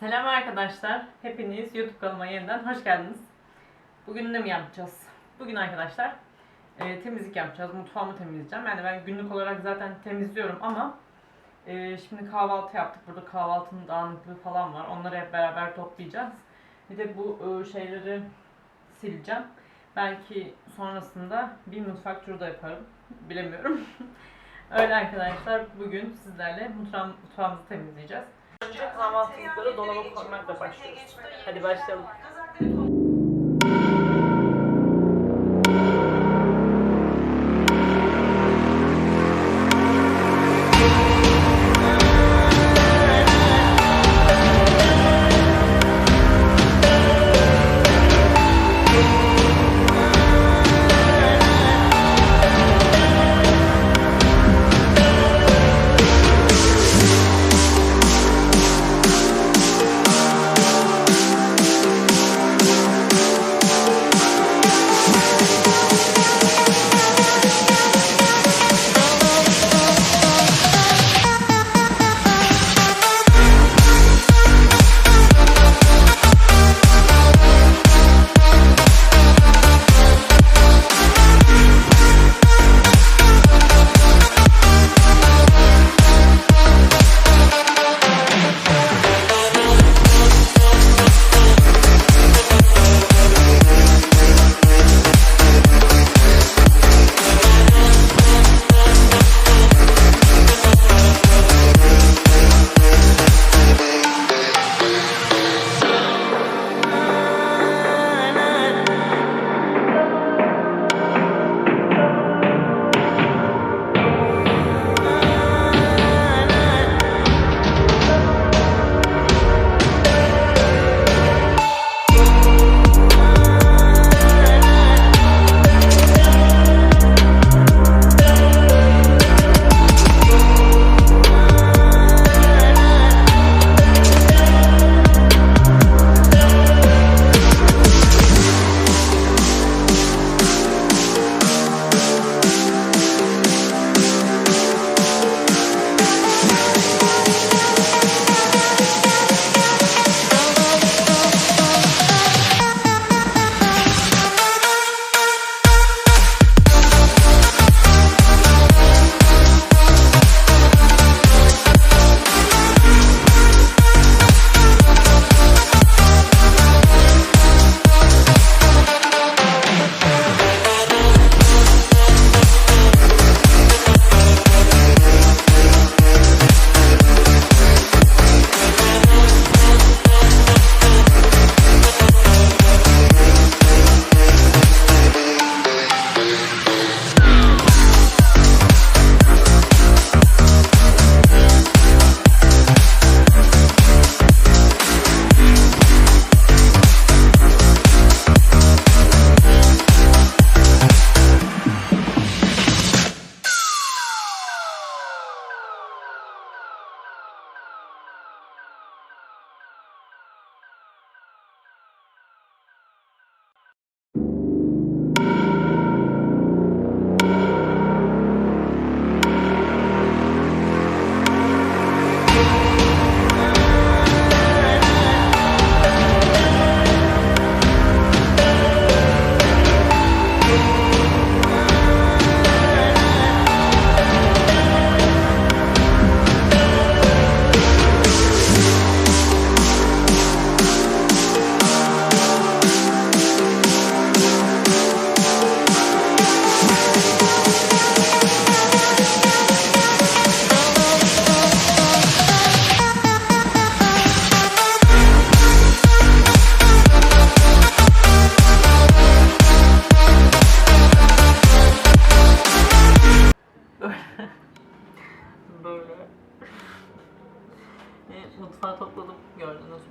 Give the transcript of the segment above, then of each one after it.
Selam arkadaşlar. Hepiniz YouTube kanalıma yeniden hoş geldiniz. Bugün ne mi yapacağız? Bugün arkadaşlar e, temizlik yapacağız. Mutfağımı temizleyeceğim. Yani ben günlük olarak zaten temizliyorum ama e, şimdi kahvaltı yaptık. Burada kahvaltının dağınıklığı falan var. Onları hep beraber toplayacağız. Bir de bu e, şeyleri sileceğim. Belki sonrasında bir mutfak turu da yaparım. Bilemiyorum. Öyle arkadaşlar bugün sizlerle mutfağım, mutfağımızı temizleyeceğiz. Önce kahvaltılıkları dolaba koymakla başlıyoruz. Hadi başlayalım.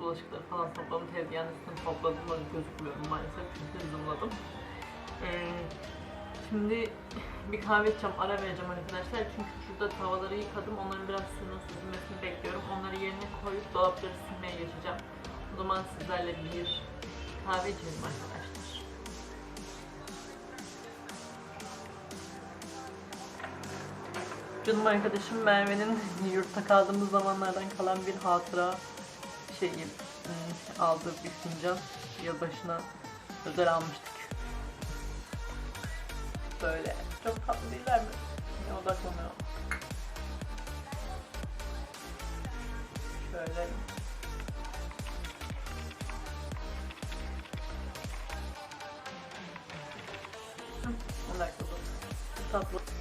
Bulaşıkları falan topladım. Tezgahın üstünü topladım. Böyle gözükmüyorum maalesef çünkü zoomladım. E, şimdi bir kahve içeceğim. Ara vereceğim arkadaşlar. Çünkü şurada tavaları yıkadım. Onların biraz suyunun süzülmesini bekliyorum. Onları yerine koyup dolapları silmeye geçeceğim. O zaman sizlerle bir kahve içelim arkadaşlar. Canım arkadaşım Merve'nin yurtta kaldığımız zamanlardan kalan bir hatıra şeyi hmm, aldığı bir fincan yılbaşına özel almıştık. Böyle çok tatlı değiller mi? Yine odaklanıyorum. Şöyle dur. Tatlı.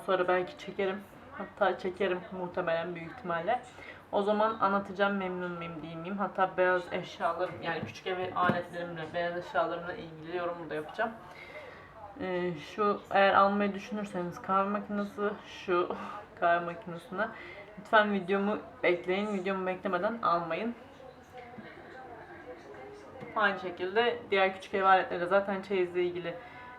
Sonra belki çekerim. Hatta çekerim muhtemelen büyük ihtimalle. O zaman anlatacağım memnun muyum değil miyim. Hatta beyaz eşyalarım yani küçük ev aletlerimle, beyaz eşyalarımla ilgili yorumu da yapacağım. E, şu eğer almayı düşünürseniz kahve makinesi şu kahve makinesine lütfen videomu bekleyin. Videomu beklemeden almayın. Aynı şekilde diğer küçük ev aletleri zaten çeyizle ilgili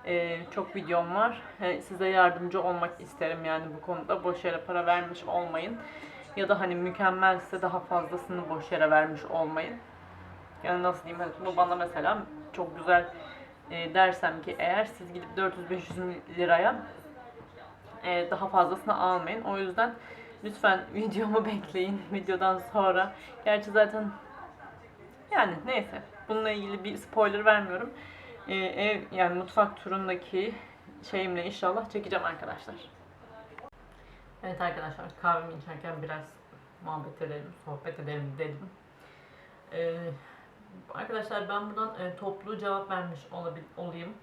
e, çok videom var. Size yardımcı olmak isterim yani bu konuda. Boş yere para vermiş olmayın. Ya da hani mükemmelse daha fazlasını boş yere vermiş olmayın. Yani nasıl diyeyim hani bu bana mesela çok güzel e, dersem ki eğer siz gidip 400-500 liraya e, daha fazlasını almayın. O yüzden lütfen videomu bekleyin videodan sonra. Gerçi zaten yani neyse. Bununla ilgili bir spoiler vermiyorum. Ee, ev yani mutfak turundaki şeyimle inşallah çekeceğim arkadaşlar. Evet arkadaşlar kahvemi içerken biraz muhabbet edelim, sohbet edelim dedim. Ee, arkadaşlar ben buradan e, toplu cevap vermiş olabil, olayım.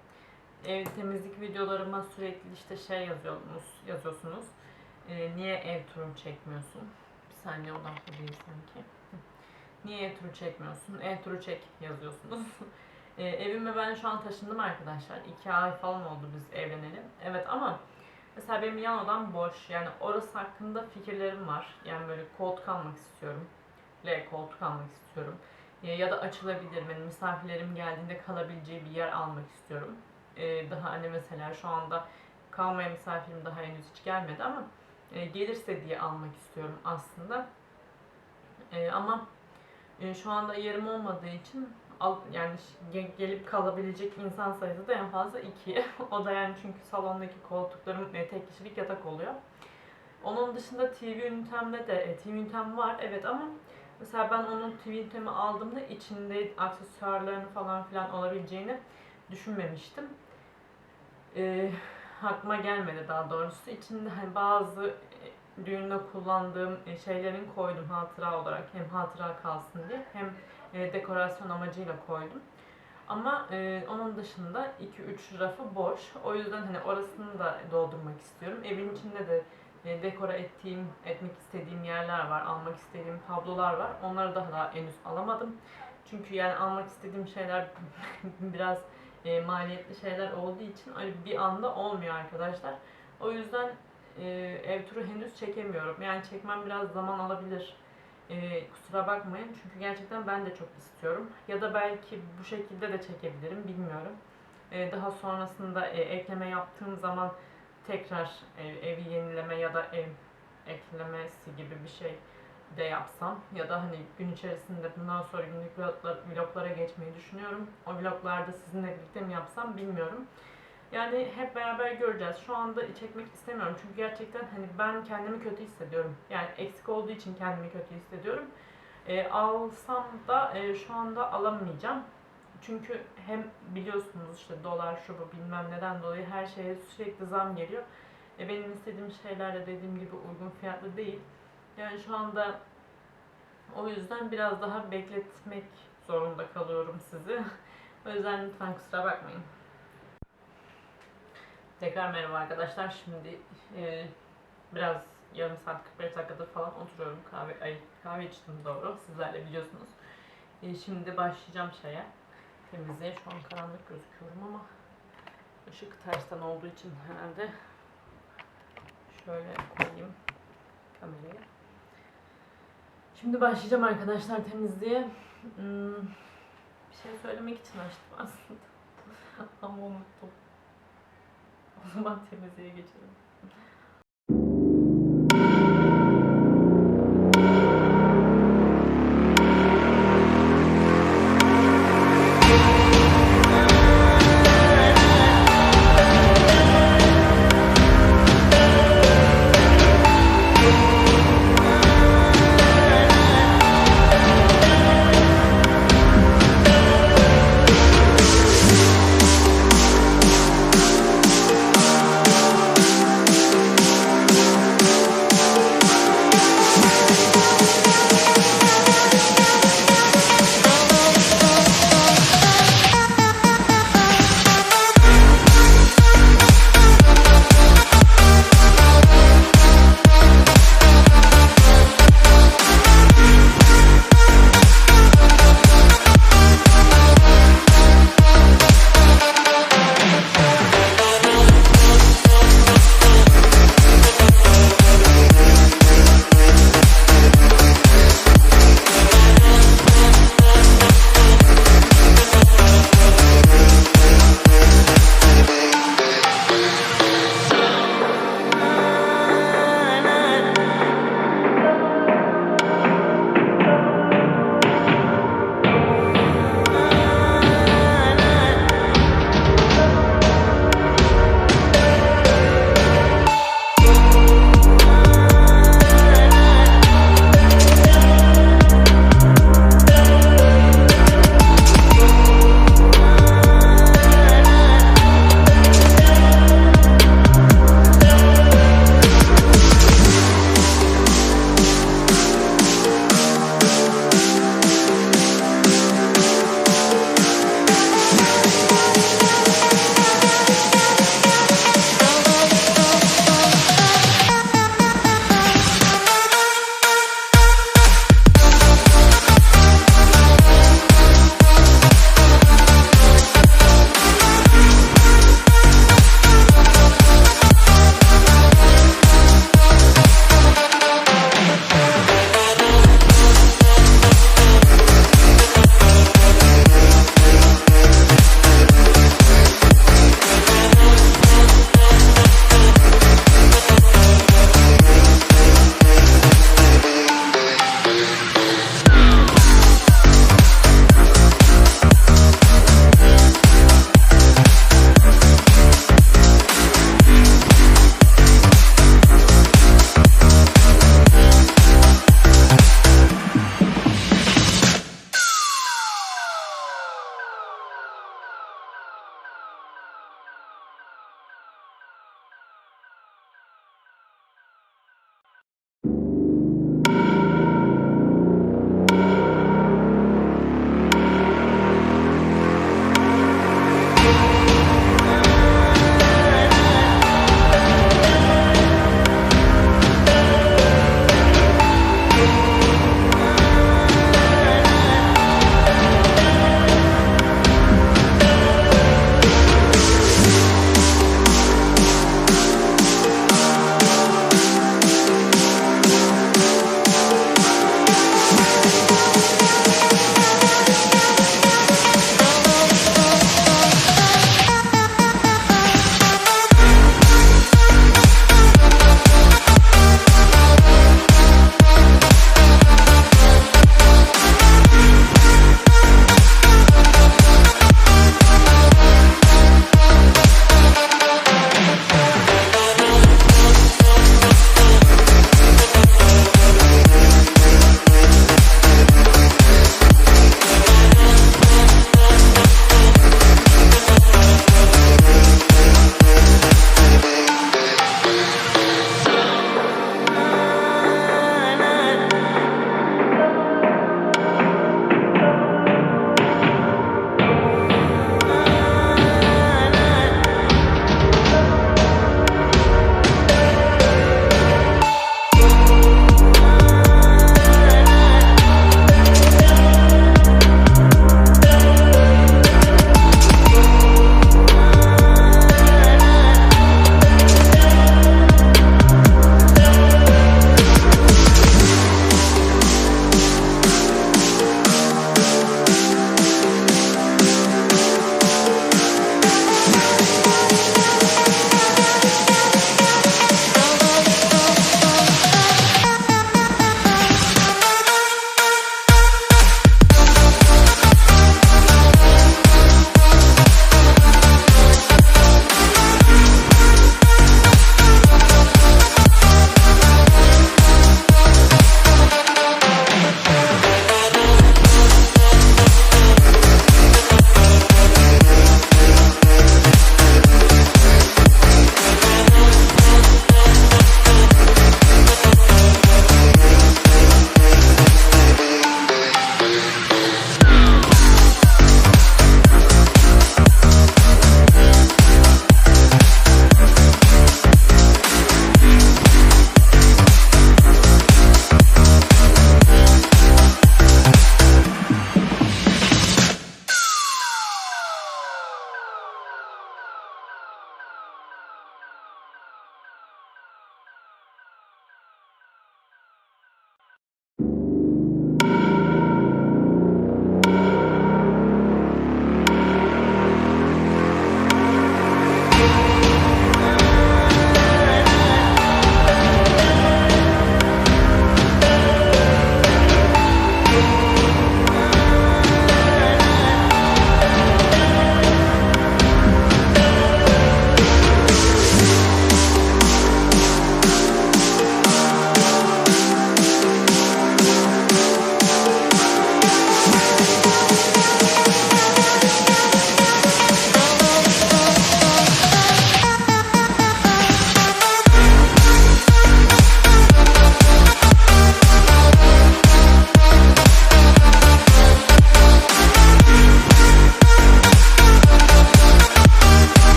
Ev temizlik videolarıma sürekli işte şey yazıyorsunuz, yazıyorsunuz. Ee, niye ev turu çekmiyorsun? Bir saniye odaklı değil sanki. Niye ev turu çekmiyorsun? Ev turu çek yazıyorsunuz. e, evime ben şu an taşındım arkadaşlar. İki ay falan oldu biz evlenelim. Evet ama mesela benim yan odam boş. Yani orası hakkında fikirlerim var. Yani böyle koltuk almak istiyorum. L koltuk almak istiyorum. E, ya da açılabilir. Benim misafirlerim geldiğinde kalabileceği bir yer almak istiyorum. E, daha hani mesela şu anda kalmaya misafirim daha henüz hiç gelmedi ama e, gelirse diye almak istiyorum aslında. E, ama e, şu anda yerim olmadığı için yani ge- gelip kalabilecek insan sayısı da en fazla iki. o da yani çünkü salondaki koltuklarım e, tek kişilik yatak oluyor. Onun dışında TV ünitemde de e, TV ünitem var evet ama mesela ben onun TV ünitemi aldığımda içinde aksesuarların falan filan olabileceğini düşünmemiştim. E, aklıma gelmedi daha doğrusu. İçinde hani bazı e, düğünde kullandığım e, şeylerin koydum hatıra olarak. Hem hatıra kalsın diye hem e, dekorasyon amacıyla koydum. Ama e, onun dışında 2-3 rafı boş. O yüzden hani orasını da doldurmak istiyorum. Evin içinde de e, dekora ettiğim, etmek istediğim yerler var. Almak istediğim tablolar var. Onları da daha henüz alamadım. Çünkü yani almak istediğim şeyler biraz e, maliyetli şeyler olduğu için öyle bir anda olmuyor arkadaşlar. O yüzden e, ev turu henüz çekemiyorum. Yani çekmem biraz zaman alabilir. E, kusura bakmayın çünkü gerçekten ben de çok istiyorum. Ya da belki bu şekilde de çekebilirim bilmiyorum. E, daha sonrasında e, ekleme yaptığım zaman tekrar e, evi yenileme ya da ev eklemesi gibi bir şey de yapsam ya da hani gün içerisinde bundan sonra günlük vloglar, vloglara geçmeyi düşünüyorum. O vloglarda sizinle birlikte mi yapsam bilmiyorum. Yani hep beraber göreceğiz. Şu anda çekmek istemiyorum çünkü gerçekten hani ben kendimi kötü hissediyorum. Yani eksik olduğu için kendimi kötü hissediyorum. E, alsam da e, şu anda alamayacağım. Çünkü hem biliyorsunuz işte dolar şu bu bilmem neden dolayı her şeye sürekli zam geliyor. E, benim istediğim şeyler de dediğim gibi uygun fiyatlı değil. Yani şu anda o yüzden biraz daha bekletmek zorunda kalıyorum sizi. o yüzden lütfen kusura bakmayın. Tekrar merhaba arkadaşlar. Şimdi e, biraz yarım saat 45 dakikadır falan oturuyorum. Kahve ay, kahve içtim doğru. Sizler de biliyorsunuz. E, şimdi başlayacağım şeye. Temizliğe. Şu an karanlık gözüküyorum ama ışık tersten olduğu için herhalde şöyle koyayım kamerayı. Şimdi başlayacağım arkadaşlar temizliğe. Hmm, bir şey söylemek için açtım aslında. Ama unuttum. O zaman temizliğe geçelim.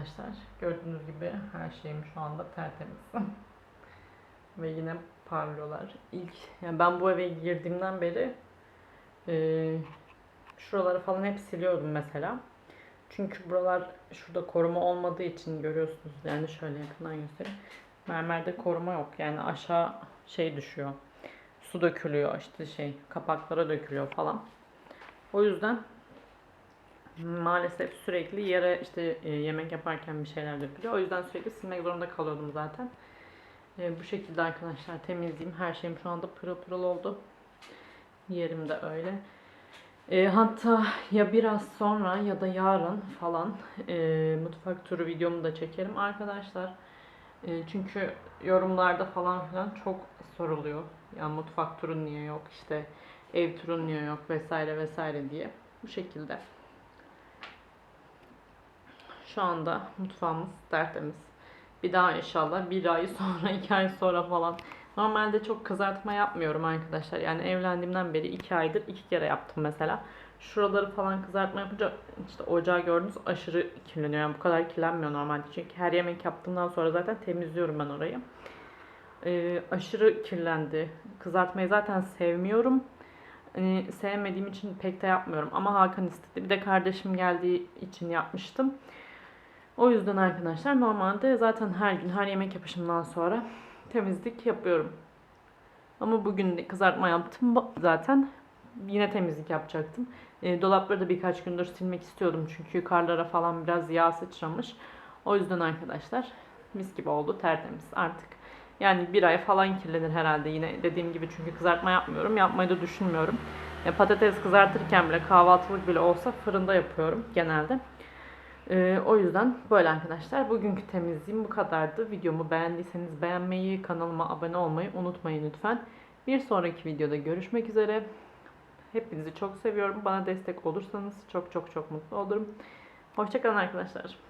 Arkadaşlar. Gördüğünüz gibi her şeyim şu anda tertemiz. Ve yine parlıyorlar. İlk yani ben bu eve girdiğimden beri e, şuraları falan hep siliyordum mesela. Çünkü buralar şurada koruma olmadığı için görüyorsunuz. Yani şöyle yakından göstereyim. Mermerde koruma yok. Yani aşağı şey düşüyor. Su dökülüyor işte şey kapaklara dökülüyor falan. O yüzden maalesef sürekli yere işte e, yemek yaparken bir şeyler dökülüyor. O yüzden sürekli silmek zorunda kalıyordum zaten. E, bu şekilde arkadaşlar temizleyeyim. Her şeyim şu anda pırıl pırıl oldu. Yerim de öyle. E, hatta ya biraz sonra ya da yarın falan e, mutfak turu videomu da çekerim arkadaşlar. E, çünkü yorumlarda falan filan çok soruluyor. Yani mutfak turu niye yok işte ev turu niye yok vesaire vesaire diye. Bu şekilde. Şu anda mutfağımız tertemiz. Bir daha inşallah bir ay sonra, iki ay sonra falan. Normalde çok kızartma yapmıyorum arkadaşlar. Yani evlendiğimden beri iki aydır iki kere yaptım mesela. Şuraları falan kızartma yapınca işte ocağı gördünüz aşırı kirleniyor. Yani bu kadar kirlenmiyor normalde. Çünkü her yemek yaptığımdan sonra zaten temizliyorum ben orayı. Ee, aşırı kirlendi. Kızartmayı zaten sevmiyorum. Hani sevmediğim için pek de yapmıyorum. Ama Hakan istedi. Bir de kardeşim geldiği için yapmıştım. O yüzden arkadaşlar normalde zaten her gün her yemek yapışımdan sonra temizlik yapıyorum. Ama bugün de kızartma yaptım zaten. Yine temizlik yapacaktım. E, dolapları da birkaç gündür silmek istiyordum. Çünkü yukarılara falan biraz yağ sıçramış. O yüzden arkadaşlar mis gibi oldu tertemiz artık. Yani bir ay falan kirlenir herhalde yine dediğim gibi çünkü kızartma yapmıyorum. Yapmayı da düşünmüyorum. E, patates kızartırken bile kahvaltılık bile olsa fırında yapıyorum genelde. Ee, o yüzden böyle arkadaşlar. Bugünkü temizliğim bu kadardı. Videomu beğendiyseniz beğenmeyi, kanalıma abone olmayı unutmayın lütfen. Bir sonraki videoda görüşmek üzere. Hepinizi çok seviyorum. Bana destek olursanız çok çok çok mutlu olurum. Hoşçakalın arkadaşlar.